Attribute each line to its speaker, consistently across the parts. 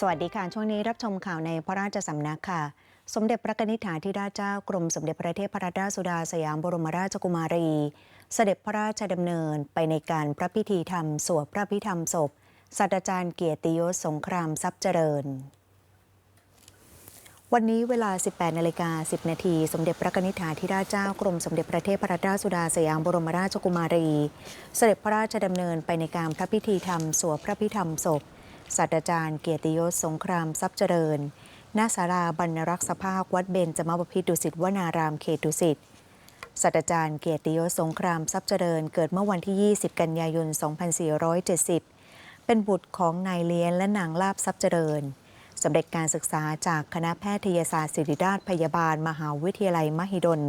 Speaker 1: สวัสดีค่ะ ช่วงนี้รับชมข่าวในพระราชสำนักค่ะ สมเด็จพระนิธิถาธิราชเจ้ากรมสมเด็จพระเทพรัตนราชสุดาสยามบรมราชกุมารี เสด็จพระราชดำเนินไปในการพระพิธีธรรมสวดพระพิธรรมศพศาสตราจารย์เกียรติยศสงครามทรัพย์เจริญ วันนี้เวลา 18นาฬิกา10 นาที สมเด็จพระนิธิถาธิราชเจ้ากรมสมเด็จพระเทพรัตนราชสุดาสยามบรมราชกุมารี เสด็จพระราชดำเนินไปในการพระพิธีธรรมสวดพระพิธรรมศพ ศาสตราจารย์เกียรติยศสงครามทรัพย์เจริญณศาลาบรรรักษภาควัดเบญจมบพิตรดุสิตวนารามเขตดุสิตศาสตราจารย์เกียรติยศสงครามทรัพย์เจริญ เกิดเมื่อวันที่ 20 กันยายน 2470 เป็นบุตรของนายเลี้ยนและนางลาบทรัพย์เจริญสำเร็จการศึกษาจากคณะแพทยศาสตร์ศิริราชพยาบาล มหาวิทยาลัยมหิดล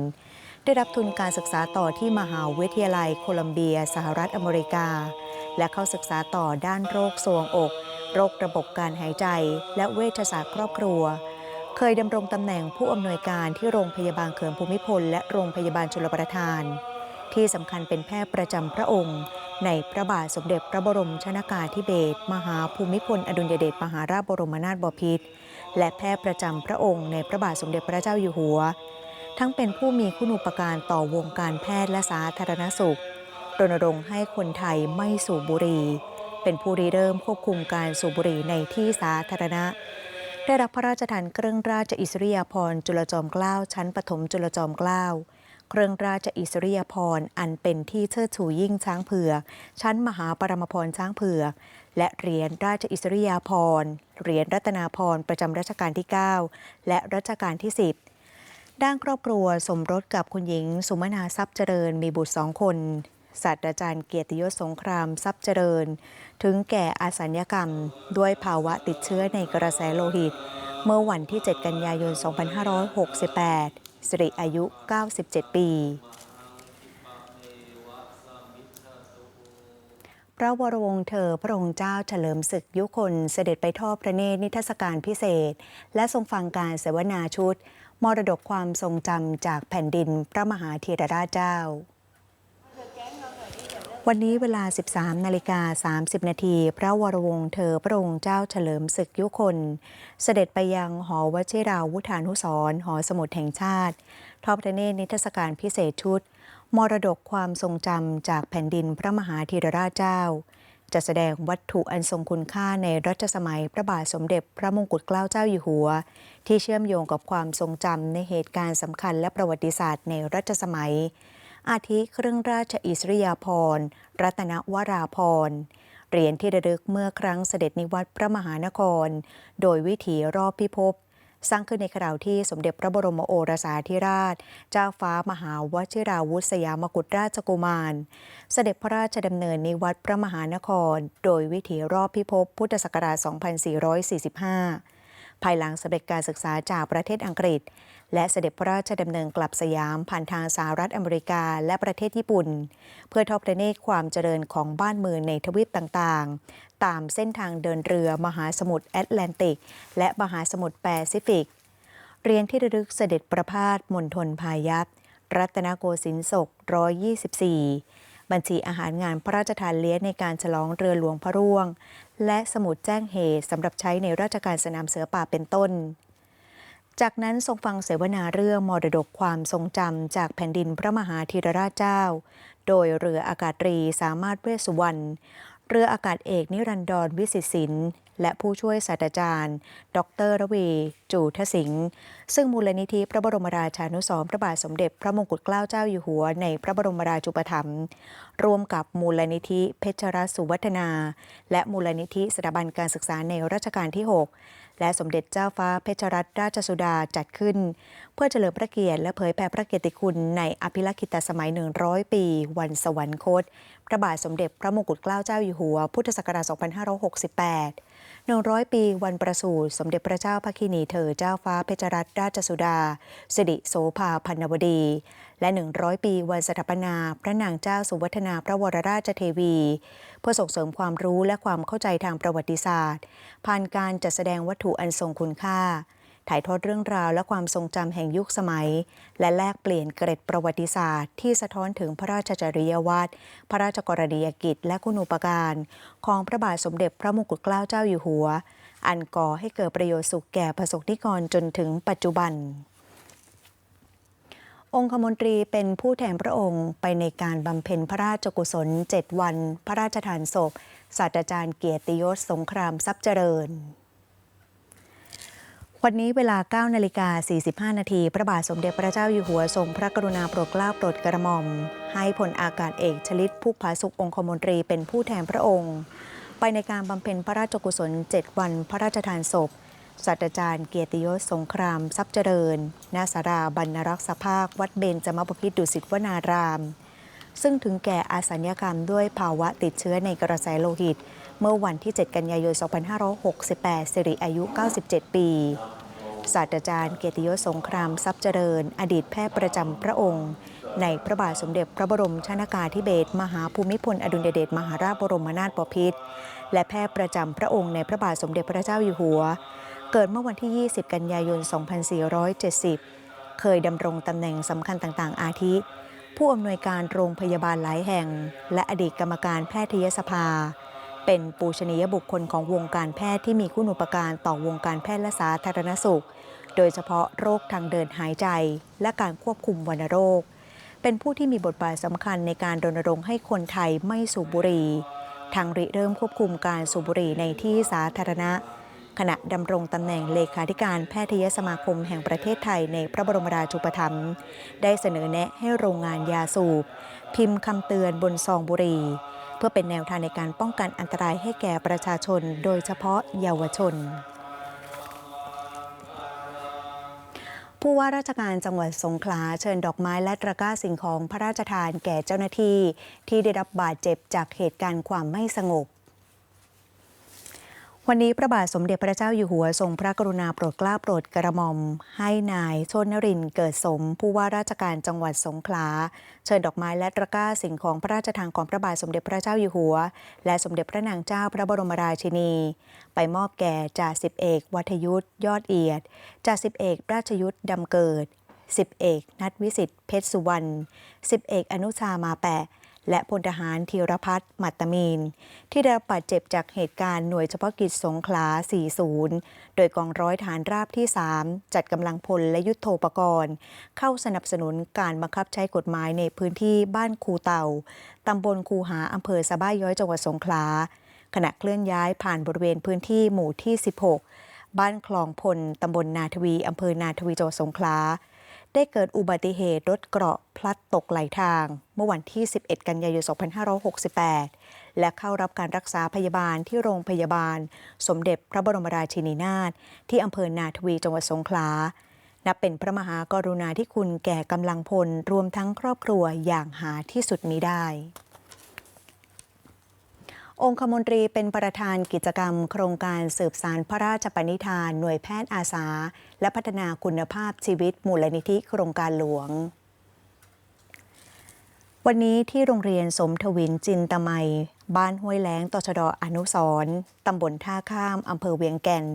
Speaker 1: ได้รับทุนการศึกษาต่อที่มหาวิทยาลัยโคลัมเบีย สหรัฐอเมริกา และเข้าศึกษาต่อด้านโรคทรวงอก โรคระบบการหายใจ และเวชศาสตร์ครอบครัว เคยดำรงตำแหน่งผู้อำนวยการที่โรงพยาบาลเขื่อนภูมิพล และโรงพยาบาลชลประทาน ที่สำคัญเป็นแพทย์ประจำพระองค์ ในพระบาทสมเด็จพระบรมชนากาธิเบศรมหาภูมิพล อดุลยเดชมหาราชบรมนาถบพิตรและแพทย์ประจำพระองค์ในพระบาทสมเด็จพระเจ้าอยู่หัว ทั้งเป็นผู้มีคุณูปการต่อวงการแพทย์และสาธารณสุขรณรงค์ให้คนไทยไม่สูบบุหรี่ เป็นผู้ริเริ่มควบคุมการสูบบุหรี่ในที่สาธารณะ ได้รับพระราชทานเครื่องราชอิสริยาภรณ์จุลจอมเกล้าชั้นปฐมจุลจอมเกล้าเครื่องราชอิสริยาภรณ์อันเป็นที่เชิดชูยิ่งช้างเผือกชั้นมหาปรมาภรณ์ช้างเผือกและเหรียญราชอิสริยาภรณ์เหรียญรัตนาภรณ์ประจำรัชกาลที่ 9 และรัชกาลที่ 10 ด้านครอบครัวสมรสกับคุณหญิง สุมนาทรัพย์เจริญมีบุตรสองคน ศาสตราจารย์เกียรติยศสงครามทรัพย์เจริญ ถึงแก่อาสัญญกรรม ด้วยภาวะติดเชื้อในกระแสโลหิต เมื่อวันที่ 7 กันยายน 2568 สิริอายุ 97 ปี พระวรวงศ์เธอพระองค์เจ้าเฉลิมศึกยุคนเสด็จไปทอดพระเนตรนิทรรศการพิเศษ และทรงฟังการเสวนาชุด มรดกความทรงจำจากแผ่นดินพระมหาธีรราชเจ้า วันนี้เวลา 13 นาฬิกา 30 นาที พระวรวงศ์เธอพระองค์เจ้าเฉลิมศึกยุคน เสด็จไปยังหอวชิราวุธานุสรหอสมุดแห่งชาติ ทอพระเนตรนิทรรศการพิเศษชุด มรดกความทรงจำจากแผ่นดินพระมหาธีรราชเจ้า จะแสดงวัตถุอันทรงคุณค่าในรัชสมัยพระบาทสมเด็จพระมงกุฎเกล้าเจ้าอยู่หัว ที่เชื่อมโยงกับความทรงจำในเหตุการณ์สำคัญและประวัติศาสตร์ในรัชสมัย อาทิเครื่องราชอิสริยาภรณ์ รัตนวราภรณ์เหรียญที่ระลึกเมื่อครั้งเสด็จนิวัตรพระมหานคร โดยวิถีรอบพิภพสร้างขึ้นในคราวที่สมเด็จพระบรมโอรสาธิราช เจ้าฟ้ามหาวชิราวุธสยามกุฎราชกุมาร เสด็จพระราชดำเนินในวัตรพระมหานคร โดยวิถีรอบพิภพพุทธศักราช 2445 ภายหลังสำเร็จการศึกษาจากประเทศอังกฤษ และเสด็จพระราชดำเนินกลับสยามผ่านทางสหรัฐอเมริกาและประเทศญี่ปุ่น เพื่อทอดพระเนตรความเจริญของบ้านเมืองในทวีปต่างๆ ตามเส้นทางเดินเรือมหาสมุทรแอตแลนติก และมหาสมุทรแปซิฟิกเรียนที่ระลึกเสด็จประพาสมณฑลพายัพรัตนโกสินทร์ศก124 บัญชีอาหารงานพระราชทานเลี้ยงในการฉลองเรือหลวงพระร่วง และสมุดแจ้งเหตุสำหรับใช้ในราชการสนามเสือป่าเป็นต้น จากนั้นทรงฟังเสวนาเรื่องมรดกความทรงจำจากแผ่นดินพระมหาธีรราชเจ้า โดยเรืออากาศตรีสามารถเวสุวรรณ เรืออากาศเอกนิรันดรวิสิตสินและผู้ช่วยศาสตราจารย์ ดรระวี จูทสิงห์ ซึ่งมูลนิธิพระบรมราชานุสรพระบาทสมเด็จพระมงกุฎเกล้าเจ้าอยู่หัวในพระบรมราชูปถัมภ์ ร่วมกับมูลนิธิเพชรรัสุวัฒนา และมูลนิธิสถาบันการศึกษาในรัชกาลที่ 6 และสมเด็จเจ้าฟ้าเพชรรัตนราชสุดาจัดขึ้น เพื่อเฉลิมพระเกียรติและเผยแผ่พระเกียรติคุณในอภิลักษิตสมัย 100 ปี วันสวรรคต พระบาทสมเด็จพระมงกุฎเกล้าเจ้าอยู่หัว พุทธศักราช 2568 100 ปีวันประสูติสมเด็จพระเจ้าพระคินีเธอเจ้าฟ้าเพชรรัตนราชสุดาสิริโสภาพันนวดี และ 100 ปีวันสถาปนาพระนางเจ้าสุวัฒนาพระวรราชเทวี เพื่อส่งเสริมความรู้และความเข้าใจทางประวัติศาสตร์ ผ่านการจัดแสดงวัตถุอันทรงคุณค่า ถ่ายทอดเรื่องราวและความทรงจำแห่งยุคสมัย และแลกเปลี่ยนเกร็ดประวัติศาสตร์ ที่สะท้อนถึงพระราชจริยวัตรพระราชกรณียกิจ และคุณูปการ ของพระบาทสมเด็จพระมงกุฎเกล้าเจ้าอยู่หัว อันก่อให้เกิดประโยชน์สุขแก่ประสบนิกรจนถึงปัจจุบัน องคมนตรีเป็นผู้แทนพระองค์ไปในการบำเพ็ญพระราชกุศล 7 วัน พระราชทานศพ ศาสตราจารย์เกียรติยศสงครามทรัพย์เจริญ วันนี้เวลา 9 นาฬิกา 45 นาทีพระบาทสมเด็จพระเจ้าอยู่หัวทรงพระกรุณาโปรดเกล้าโปรดกระหม่อม ให้พลอากาศเอกชลิตผู้ผาสุของคมนตรีเป็นผู้แทนพระองค์ ไปในการบำเพ็ญพระราชกุศล 7 วัน พระราชทานศพ ศาสตราจารย์เกียรติยศสงคราม ทรัพย์เจริญณสาราบรรณรักษภาค วัดเบญจมบพิตรดุสิตวนาราม ซึ่งถึงแก่อาสัญญกรรมด้วยภาวะติดเชื้อในกระแสโลหิต เมื่อวันที่ 7 กันยายน 2568 สิริอายุ 97 ปี ศาสตราจารย์เกียรติยศสงคราม ทรัพย์เจริญ อดีตแพทย์ประจำพระองค์ ในพระบาทสมเด็จพระบรมชนากาธิเบศรมหาภูมิพลอดุลยเดชมหาราชบรมนาถบพิตรและแพทย์ประจำพระองค์ในพระบาทสมเด็จพระเจ้าอยู่หัว เกิดเมื่อวันที่ 20 กันยายน 2470 เคยดำรงตำแหน่งสำคัญต่างๆ อาทิ ผู้อำนวยการโรงพยาบาลหลายแห่ง และอดีตกรรมการแพทยสภา เป็นปูชนียบุคคลของวงการแพทย์ที่มีคุณูปการต่อวงการแพทย์และสาธารณสุข โดยเฉพาะโรคทางเดินหายใจ และการควบคุมวัณโรค เป็นผู้ที่มีบทบาทสำคัญในการรณรงค์ให้คนไทยไม่สูบบุหรี่ทางริเริ่มควบคุมการสูบบุหรี่ในที่สาธารณะ ขณะดำรงตำแหน่งเลขาธิการแพทยสมาคมแห่งประเทศไทยในพระบรมราชูปถัมภ์ได้เสนอแนะให้โรงงานยาสูบ พิมพ์คำเตือนบนซองบุหรี่เพื่อเป็นแนวทางในการป้องกันอันตรายให้แก่ประชาชน โดยเฉพาะเยาวชนผู้ว่าราชการจังหวัดสงขลาเชิญดอกไม้และตะกร้าสิ่งของพระราชทานแก่เจ้าหน้าที่ ที่ได้รับบาดเจ็บจากเหตุการณ์ความไม่สงบ วันนี้พระบาทสมเด็จพระเจ้าอยู่หัวทรงพระกรุณาโปรดเกล้าโปรดกระหม่อม ให้นายชนนรินเกิดสม ผู้ว่าราชการจังหวัดสงขลา เชิญดอกไม้และตะกร้าสิ่งของพระราชทานของพระบาทสมเด็จพระเจ้าอยู่หัว และสมเด็จพระนางเจ้าพระบรมราชินี ไปมอบแก่จ่าสิบเอก วัฒยุทธยอดเอียดจ่าสิบเอกราชยุทธดำเกิดสิบเอกนัทวิสิทธิ์เพชรสุวรรณสิบเอกอนุชามาแปะ และพลทหารธีรพัฒน์มัตตมีน ที่ได้รับบาดเจ็บจากเหตุการณ์หน่วยเฉพาะกิจสงขลา 40 โดยกองร้อยฐานราบที่ 3 จัดกำลังพลและยุทธโธปกรณ์ เข้าสนับสนุนการบังคับใช้กฎหมายในพื้นที่บ้านคูเต่าตำบลคูหาอำเภอสะบ้าย้อยจังหวัดสงขลาขณะเคลื่อนย้ายผ่านบริเวณพื้นที่หมู่ที่ 16 บ้านคลองพลตำบลนาทวีอำเภอนาทวีจังหวัดสงขลา ได้เกิดอุบัติเหตุรถเกราะพลัดตกไหลทาง เมื่อวันที่ 11 กันยายน 2568 และเข้ารับการรักษาพยาบาลที่โรงพยาบาล สมเด็จพระบรมราชินีนาถที่อำเภอนาทวีจังหวัดสงขลา นับเป็นพระมหากรุณาธิคุณแก่กำลังพลรวมทั้งครอบครัวอย่างหาที่สุดมิได้ องคมนตรีเป็นประธานกิจกรรม โครงการสืบสารพระราชปณิธาน หน่วยแพทย์อาสา และพัฒนาคุณภาพชีวิตมูลนิธิโครงการหลวง วันนี้ที่โรงเรียนสมทวินจินตมัย บ้านห้วยแล้งตชดอนุสรตำบลท่าข้าม อำเภอเวียงแก่น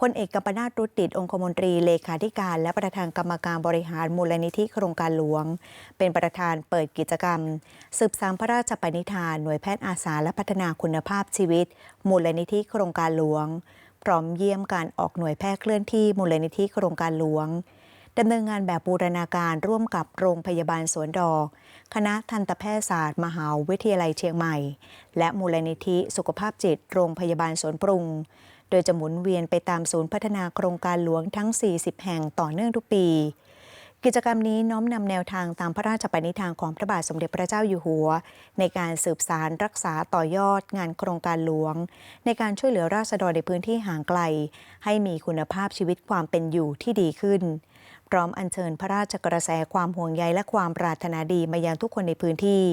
Speaker 1: พลเอกกัปนาตรุตติดองคมนตรีเลขาธิการ และประธานกรรมการบริหารมูลนิธิโครงการหลวง เป็นประธานเปิดกิจกรรม สืบสานพระราชปณิธานหน่วยแพทย์อาสาและพัฒนาคุณภาพชีวิต มูลนิธิโครงการหลวง พร้อมเยี่ยมการออกหน่วยแพทย์เคลื่อนที่มูลนิธิโครงการหลวง ดำเนินงานแบบบูรณาการร่วมกับโรงพยาบาลสวนดอก คณะทันตแพทยศาสตร์ มหาวิทยาลัยเชียงใหม่ และมูลนิธิสุขภาพจิต โรงพยาบาลสวนปรุง โดยจะหมุนเวียนไปตามศูนย์พัฒนาโครงการหลวงทั้ง 40 แห่งต่อเนื่องทุกปี กิจกรรมนี้น้อมนำแนวทางตามพระราชปณิธานของพระบาทสมเด็จพระเจ้าอยู่หัว ในการสืบสารรักษาต่อยอด งานโครงการหลวง ในการช่วยเหลือราษฎรในพื้นที่ห่างไกล ให้มีคุณภาพชีวิตความเป็นอยู่ที่ดีขึ้น พร้อมอัญเชิญพระราชกระแสความห่วงใยและความปรารถนาดีมายังทุกคนในพื้นที่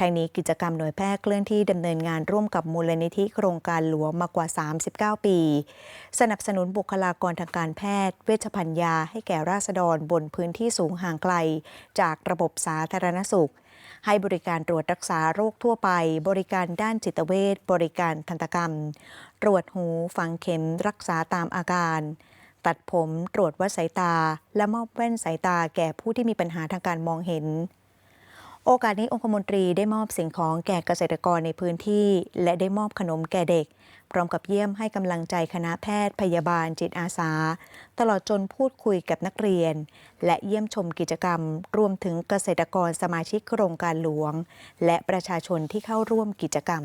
Speaker 1: ทางนี้กิจกรรมหน่วยแพทย์เคลื่อนที่ดำเนินงานร่วมกับมูลนิธิโครงการหลวงมากว่า 39 ปี สนับสนุนบุคลากรทางการแพทย์ เวชภัญญาให้แก่ราษฎรบนพื้นที่สูงห่างไกล จากระบบสาธารณสุข ให้บริการตรวจรักษาโรคทั่วไป บริการด้านจิตเวชบริการทันตกรรม ตรวจหูฝังเข็มรักษาตามอาการ ตัดผม ตรวจวัดสายตา และมอบแว่นสายตาแก่ผู้ที่มีปัญหาทางการมองเห็น โอกาสนี้องคมนตรีได้มอบสิ่งของแก่เกษตรกรในพื้นที่ และได้มอบขนมแก่เด็ก พร้อมกับเยี่ยมให้กำลังใจคณะแพทย์พยาบาลจิตอาสา ตลอดจนพูดคุยกับนักเรียน และเยี่ยมชมกิจกรรม รวมถึงเกษตรกรสมาชิกโครงการหลวง และประชาชนที่เข้าร่วมกิจกรรม